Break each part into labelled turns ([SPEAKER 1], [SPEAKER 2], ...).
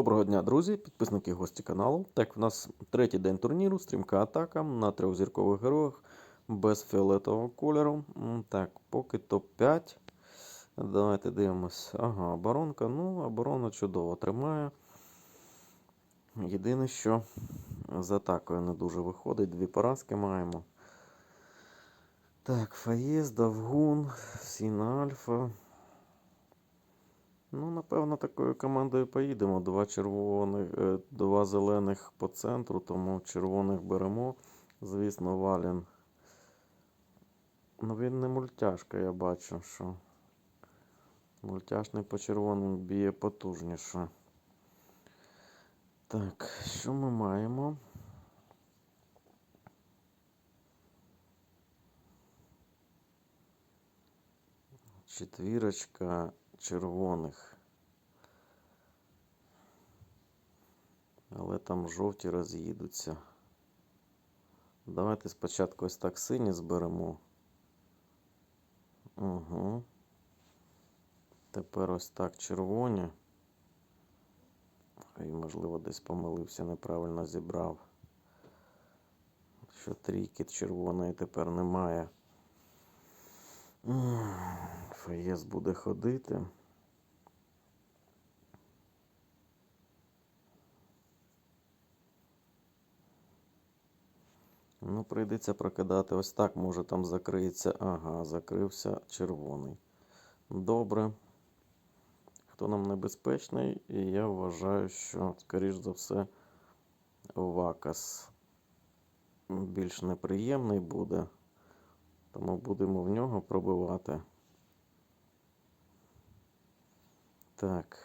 [SPEAKER 1] Доброго дня, друзі, підписники гості каналу. Так, в нас третій день турніру, стрімка атака на трьохзіркових героях без фіолетового кольору. Так, поки топ-5. Давайте дивимось. Ага, оборонка. Ну, оборона чудово тримає. Єдине, що з атакою не дуже виходить. Дві поразки маємо. Так, Фаєс, Давгун, Сіна Альфа. Ну, напевно, такою командою поїдемо. Два червоних, е, два зелених по центру, тому червоних беремо. Звісно, Валін. Ну, він не мультяшка, я бачу, що. Мультяшний по червоним б'є потужніше. Так, що ми маємо? Четвірочка червоних. Але там жовті роз'їдуться. Давайте спочатку ось так сині зберемо. Угу. Тепер ось так червоні. І, можливо, десь помилився, неправильно зібрав. Що трійки червоної тепер немає. Фаєс буде ходити. Ну, прийдеться прокидати ось так, може там закриється. Ага, закрився червоний. Добре. Хто нам небезпечний, і я вважаю, що, скоріш за все, Вакас більш неприємний буде. Тому будемо в нього пробивати. Так.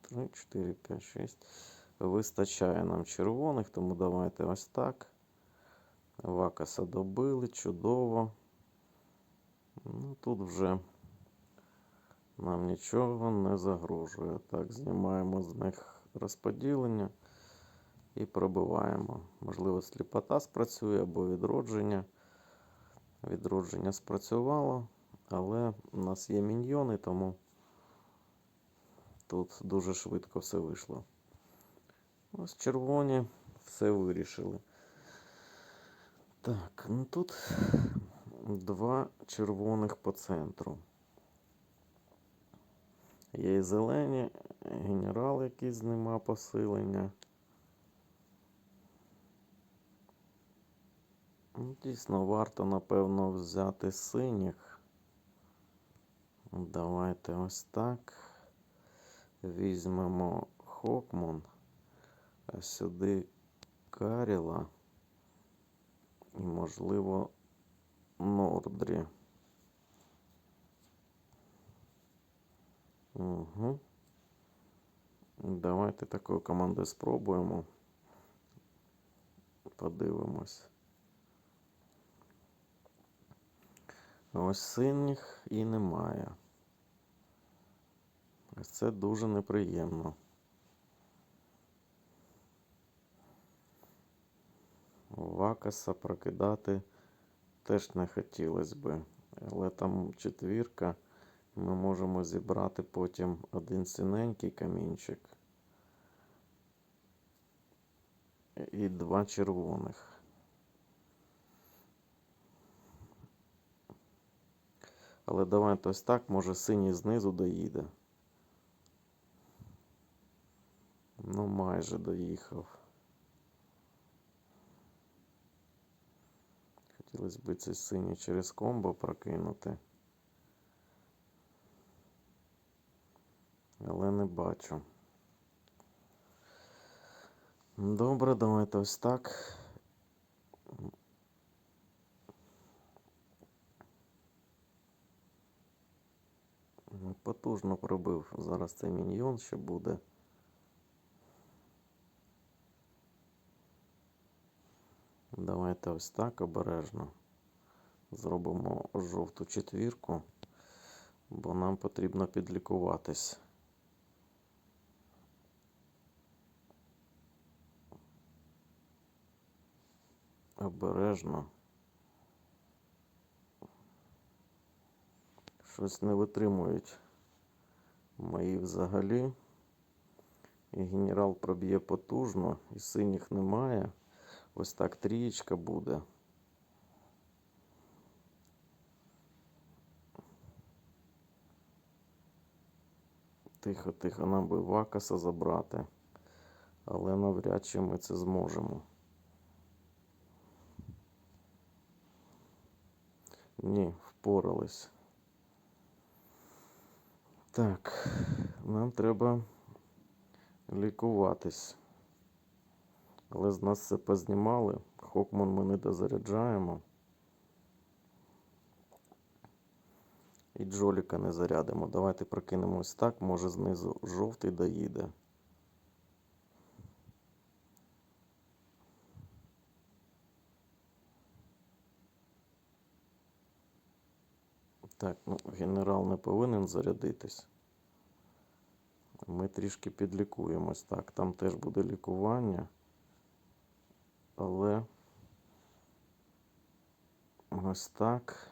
[SPEAKER 1] 3, 4, 5, 6. Вистачає нам червоних, тому давайте ось так. Вакаса добили, чудово. Ну, тут вже нам нічого не загрожує. Так, знімаємо з них розподілення і пробиваємо. Можливо, сліпота спрацює або відродження. Відродження спрацювало, але у нас є міньйони, тому тут дуже швидко все вийшло. Ось червоні все вирішили. Так, ну тут два червоних по центру. Є і зелені, генерал якийсь нема посилення. Ну, Дійсно, варто, напевно, взяти синіх. Давайте ось так. Візьмемо Хокмон, а сюди Каріла і, можливо, Нордрі. Угу. Давайте такою командою спробуємо. Подивимось. Ось синіх і немає. Ось це дуже неприємно. Вакаса прокидати теж не хотілося би. Але там четвірка. Ми можемо зібрати потім один синенький камінчик і два червоних. Але давайте ось так, може синій знизу доїде. Ну, майже доїхав. Хотілося б цей синій через комбо прокинути. Але не бачу. Добре, давайте ось так. Потужно пробив. Зараз цей міньйон ще буде. Давайте ось так обережно. Зробимо жовту четвірку, бо нам потрібно підлікуватись. Обережно. Щось не витримують мої взагалі. І генерал проб'є потужно, і синіх немає. Ось так трієчка буде. Тихо, тихо, нам би Вакаса забрати. Але навряд чи ми це зможемо. Ні, впорались. Так, нам треба лікуватись. Але з нас це познімали. Хокман ми не дозаряджаємо. І Джоліка не зарядимо. Давайте прокинемо ось так. Може знизу жовтий доїде. Так, ну, генерал не повинен зарядитись. Ми трішки підлікуємось. Так, там теж буде лікування. Але ось так.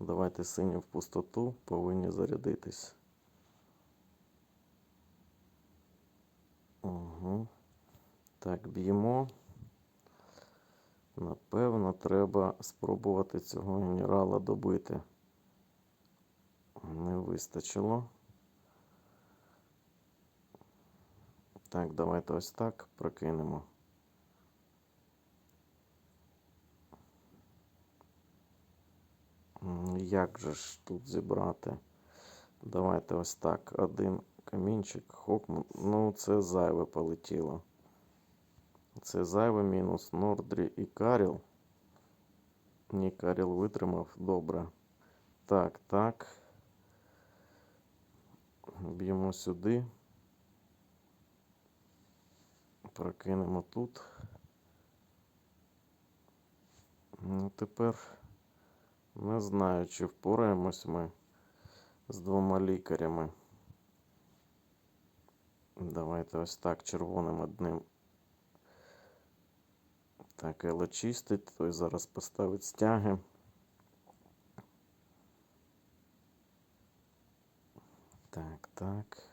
[SPEAKER 1] Давайте сині в пустоту повинні зарядитись. Угу. Так, б'ємо. Напевно, треба спробувати цього генерала добити. Не вистачило. Так, давайте ось так прокинемо. Як же ж тут зібрати? Давайте ось так. Один камінчик, хокман. Ну, це зайве полетіло. Це зайве мінус Нордрі і Каріл. Ні, Каріл витримав. Добре. Так, так. Б'ємо сюди. Прокинемо тут. Ну, тепер не знаю, чи впораємось ми з двома лікарями. Давайте ось так червоним одним. Так, Ело чистить, той зараз поставить стяги. Так, так.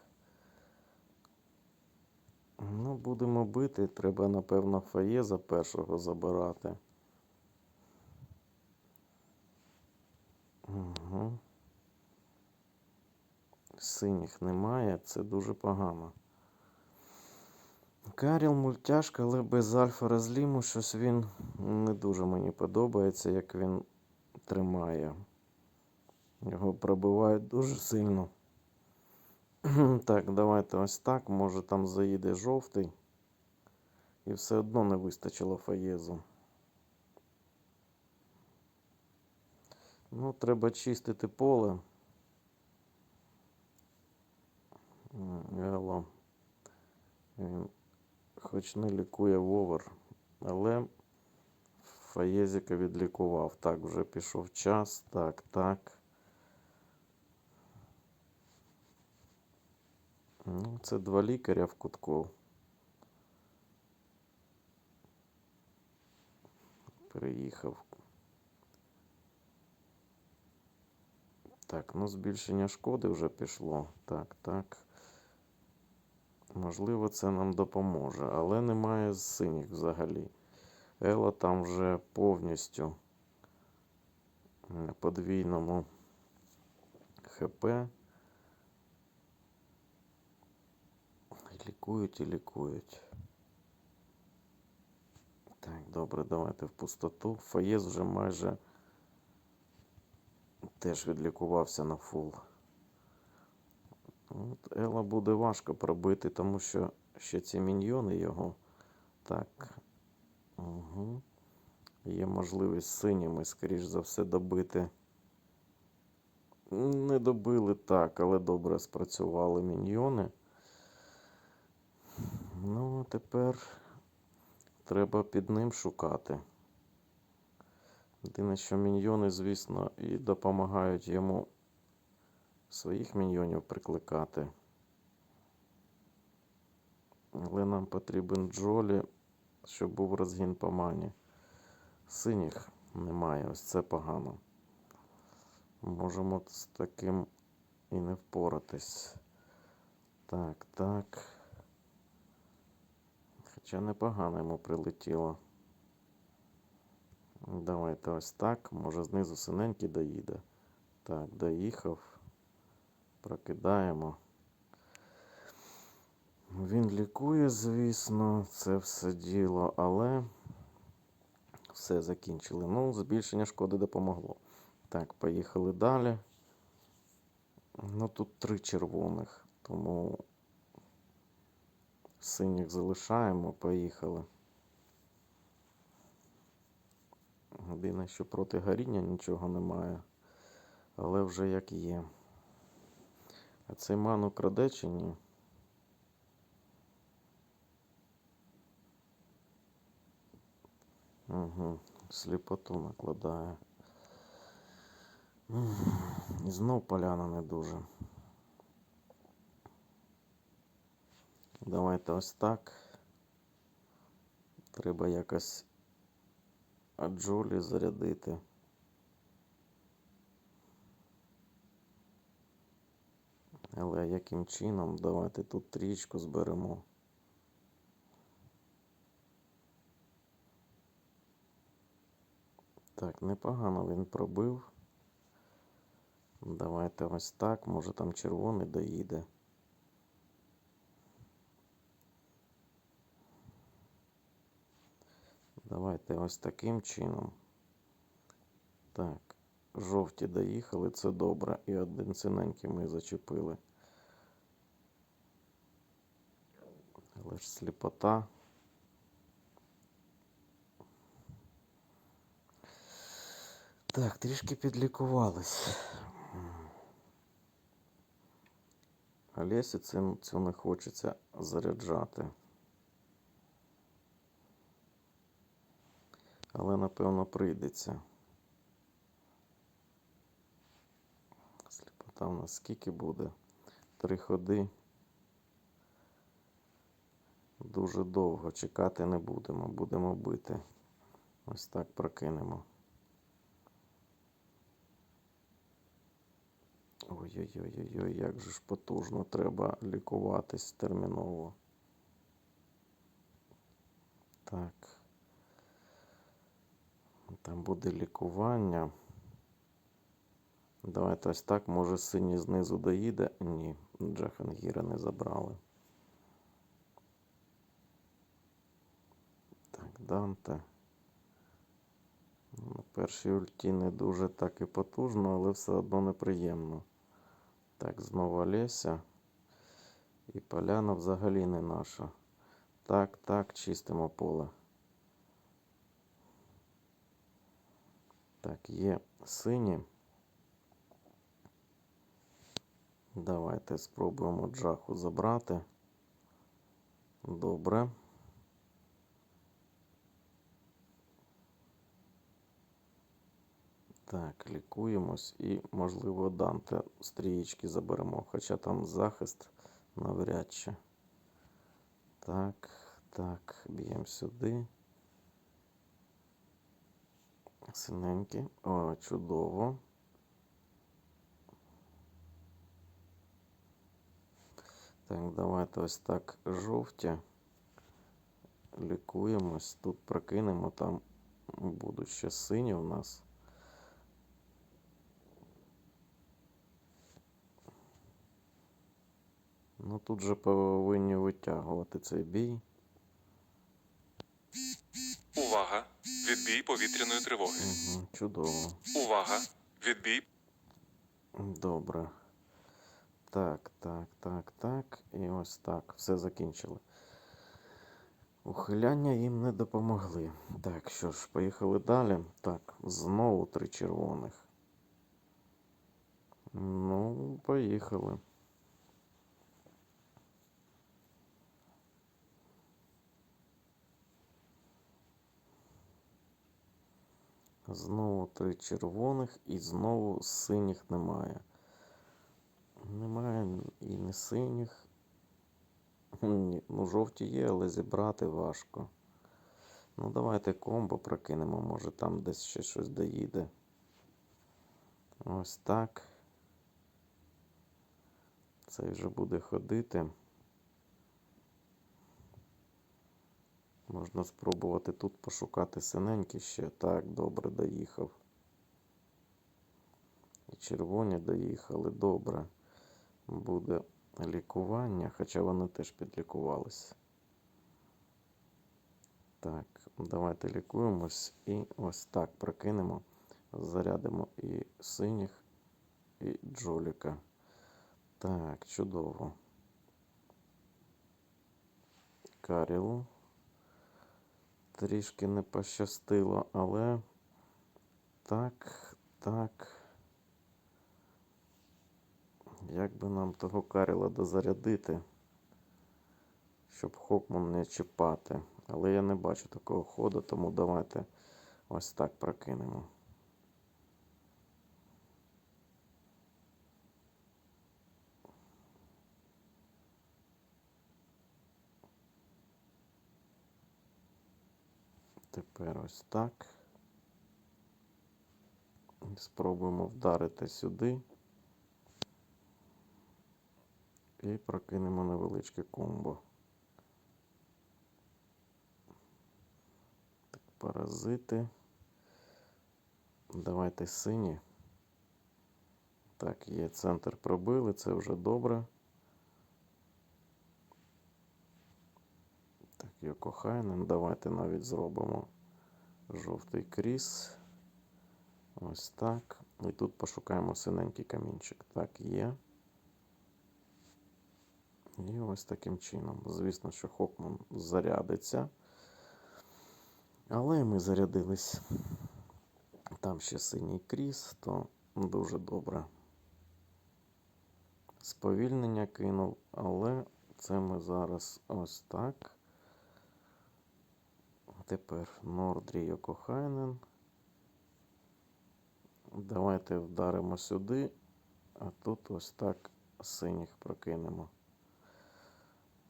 [SPEAKER 1] Ну, будемо бити. Треба, напевно, Фаєза першого забирати. Угу. Синіх немає, це дуже погано. Каріл мультяшка, але без альфа розліму щось він не дуже мені подобається, як він тримає. Його пробивають дуже сильно. Так, давайте ось так. Може там заїде жовтий. І все одно не вистачило фаєзу. Ну, треба чистити поле. М, Ело. Він хоч не лікує вовер, але Фаєзіка відлікував. Так, вже пішов час. Так, так. Ну, це два лікаря в кутку. Приїхав. Так, ну збільшення шкоди вже пішло. Так, так. Можливо, це нам допоможе, але немає синіх взагалі. Ела там вже повністю на подвійному ХП. Лікують і лікують. Так, добре, давайте в пустоту. Фаєз вже майже теж відлікувався на фул. От Ела буде важко пробити, тому що ще ці міньйони його. Так. Угу. Є можливість синіми, скоріш за все, добити. Не добили так, але добре спрацювали міньйони. Ну, тепер треба під ним шукати. Єдине, що міньйони, звісно, і допомагають йому своїх міньйонів прикликати. Але нам потрібен Джолі, щоб був розгін по мані. Синіх немає, ось це погано. Можемо з таким і не впоратись. Так, так. Хоча непогано йому прилетіло. Давайте ось так. Може знизу синенький доїде. Так, доїхав. Прокидаємо. Він лікує, звісно, це все діло, але все закінчили. Ну, збільшення шкоди допомогло. Так, поїхали далі. Ну, тут три червоних, тому синіх залишаємо, поїхали. Єдине, що проти горіння нічого немає, але вже як є. А цей ману краде чи? Угу, сліпоту накладає. І знов поляна не дуже. Давайте ось так. Треба якось аджолі зарядити. Але яким чином? Давайте тут трічку зберемо. Так, непогано він пробив. Давайте ось так. Може там червоний доїде. Давайте ось таким чином. Так, жовті доїхали, це добре. І один синенький ми зачепили. Але ж сліпота. Так, трішки підлікувались. А Лесі цим, цю не хочеться заряджати. Але напевно прийдеться. Сліпота в нас скільки буде? Три ходи. Дуже довго чекати не будемо. Будемо бити. Ось так прокинемо. Ой-ой-ой, як же ж потужно треба лікуватись терміново. Так. Там буде лікування. Давайте ось так. Може синій знизу доїде? Ні, Джахангіра не забрали. Так, Данте. На першій ульті не дуже так і потужно, але все одно неприємно. Так, знову Олеся. І поляна взагалі не наша. Так, так, чистимо поле. Так, є сині. Давайте спробуємо джаху забрати. Добре. Так, лікуємось і, можливо, Данте стрієчки заберемо, хоча там захист навряд чи. Так, так, б'ємо сюди. Синенькі. О, чудово. Так, давайте ось так жовті. Лікуємось. Тут прокинемо, там будуть ще сині у нас. Ну тут же повинні витягувати цей бій.
[SPEAKER 2] Увага! Відбій повітряної тривоги.
[SPEAKER 1] Угу, чудово.
[SPEAKER 2] Увага! Відбій
[SPEAKER 1] Добре. Так, так, так, так. І ось так. Все закінчили. Ухиляння їм не допомогли. Так, що ж, поїхали далі. Так, знову три червоних. Ну, поїхали. Знову три червоних і знову синіх немає. Немає і не синіх. Ні, ну жовті є, але зібрати важко. Ну, давайте комбо прокинемо, може там десь ще щось доїде. Ось так. Цей вже буде ходити. Можна спробувати тут пошукати синенький ще. Так, добре доїхав. І червоні доїхали, добре. Буде лікування, хоча вони теж підлікувались. Так, давайте лікуємось і ось так прокинемо. Зарядимо і синіх, і джоліка. Так, чудово. Карілу. Трішки не пощастило, але так, так. Як би нам того Каріла дозарядити, щоб Хокман не чіпати. Але я не бачу такого ходу, тому давайте ось так прокинемо. Тепер ось так. Спробуємо вдарити сюди. І прокинемо невеличке комбо. Так, паразити. Давайте сині. Так, є центр пробили, це вже добре. Так, Йокохайнен. Давайте навіть зробимо жовтий кріс. Ось так. І тут пошукаємо синенький камінчик. Так, є. І ось таким чином. Звісно, що Хокман зарядиться. Але ми зарядились. Там ще синій кріс, то дуже добре. Сповільнення кинув, але це ми зараз ось так. Тепер Нордрі Йокохайнен. Давайте вдаримо сюди, а тут ось так синіх прокинемо.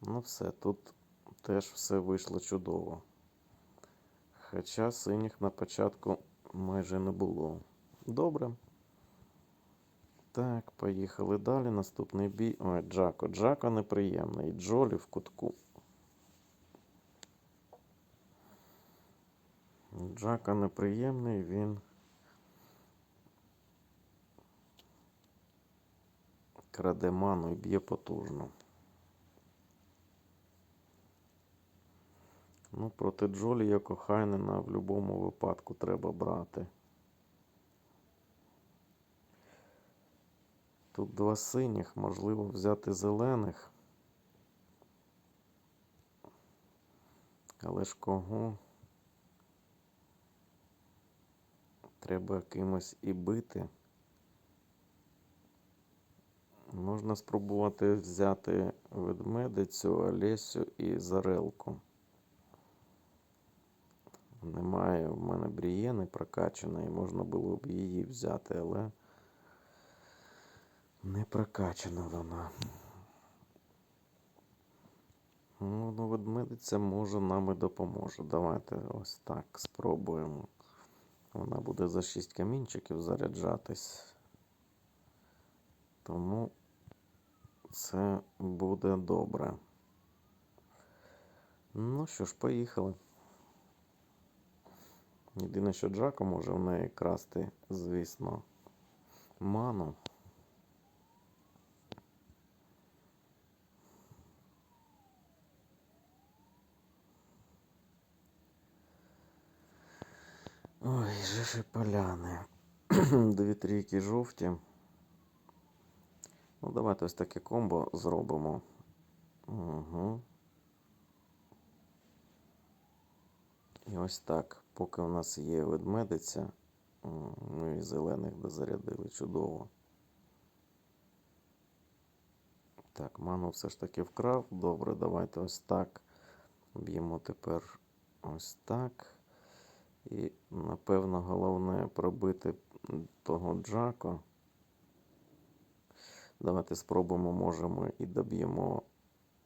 [SPEAKER 1] Ну все, тут теж все вийшло чудово. Хоча синіх на початку майже не було. Добре. Так, поїхали далі. Наступний бій. Ой, Джако. Джако неприємний. Джолі в кутку. Джака неприємний, він краде ману і б'є потужно. Ну, проти Джолі як Хайнена в будь-якому випадку треба брати. Тут два синіх, можливо взяти зелених. Але ж кого? Треба кимось і бити. Можна спробувати взяти ведмедицю, Олесю і Зарелку. Немає в мене брієни прокачаної, можна було б її взяти, але не прокачана вона. Ну, ну ведмедиця може нам і допоможе. Давайте ось так спробуємо. Вона буде за 6 камінчиків заряджатись. Тому це буде добре. Ну що ж, поїхали. Єдине, що Джако може в неї красти, звісно, ману. Ой, же ж і поляни. Дві трійки жовті. Ну, давайте ось таке комбо зробимо. Угу. І ось так. Поки у нас є ведмедиця, ми і зелених дозарядили чудово. Так, ману все ж таки вкрав. Добре, давайте ось так. Б'ємо тепер ось так. І, напевно, головне пробити того Джако. Давайте спробуємо, може ми і доб'ємо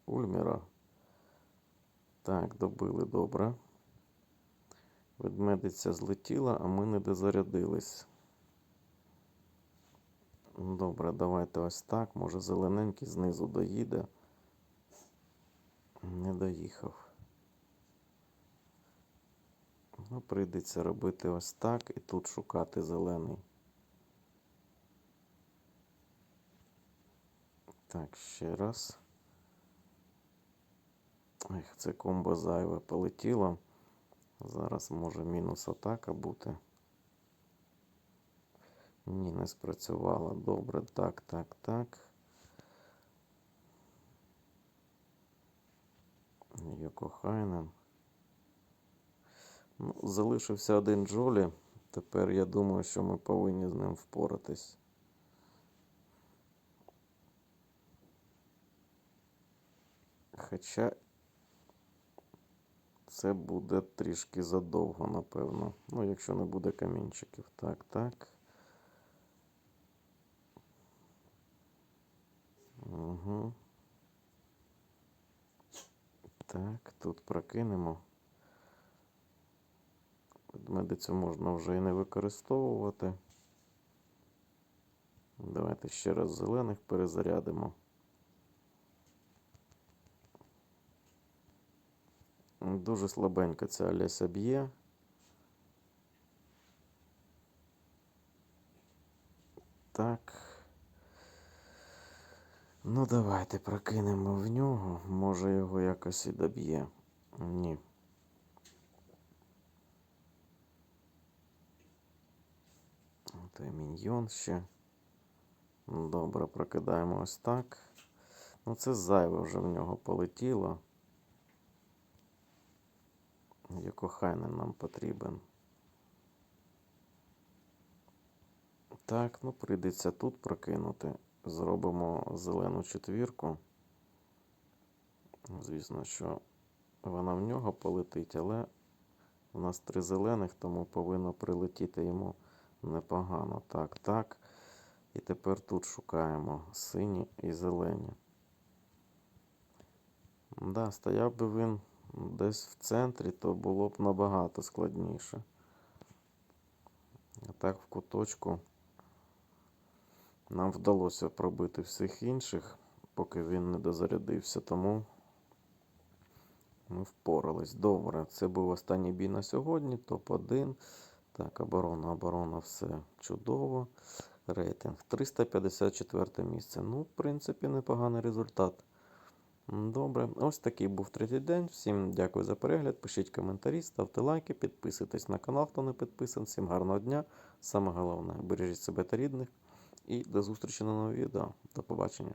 [SPEAKER 1] Ульміра. Так, добили добре. Ведмедиця злетіла, а ми не дозарядились. Добре, давайте ось так. Може зелененький знизу доїде. Не доїхав. Ну, прийдеться робити ось так і тут шукати зелений. Так, ще раз. Ех, це комбо зайве полетіло. Зараз може мінус атака бути. Ні, не спрацювало. Добре, так, так, так. Йокохайнен. Ну, залишився один Джолі. Тепер я думаю, що ми повинні з ним впоратись. Хоча це буде трішки задовго, напевно. Ну, якщо не буде камінчиків. Так, так. Угу. Так, тут прокинемо. Ведмедицю можна вже і не використовувати. Давайте ще раз зелених перезарядимо. Дуже слабенько ця Олеся б'є. Так. Ну, давайте прокинемо в нього. Може його якось і доб'є. Ні. Той міньйон ще. Добре, прокидаємо ось так. Ну, це зайве вже в нього полетіло. Йокохайнен нам потрібен. Так, ну прийдеться тут прокинути. Зробимо зелену четвірку. Звісно, що вона в нього полетить, але у нас три зелених, тому повинно прилетіти йому непогано. Так, так. І тепер тут шукаємо сині і зелені. Да, стояв би він десь в центрі, то було б набагато складніше. А так в куточку нам вдалося пробити всіх інших, поки він не дозарядився, тому ми впорались. Добре, це був останній бій на сьогодні, топ-1. Так, оборона, оборона, все чудово. Рейтинг 354 місце. Ну, в принципі, непоганий результат. Добре, ось такий був третій день. Всім дякую за перегляд. Пишіть коментарі, ставте лайки, підписуйтесь на канал, хто не підписаний. Всім гарного дня. Саме головне, бережіть себе та рідних. І до зустрічі на новому відео. До побачення.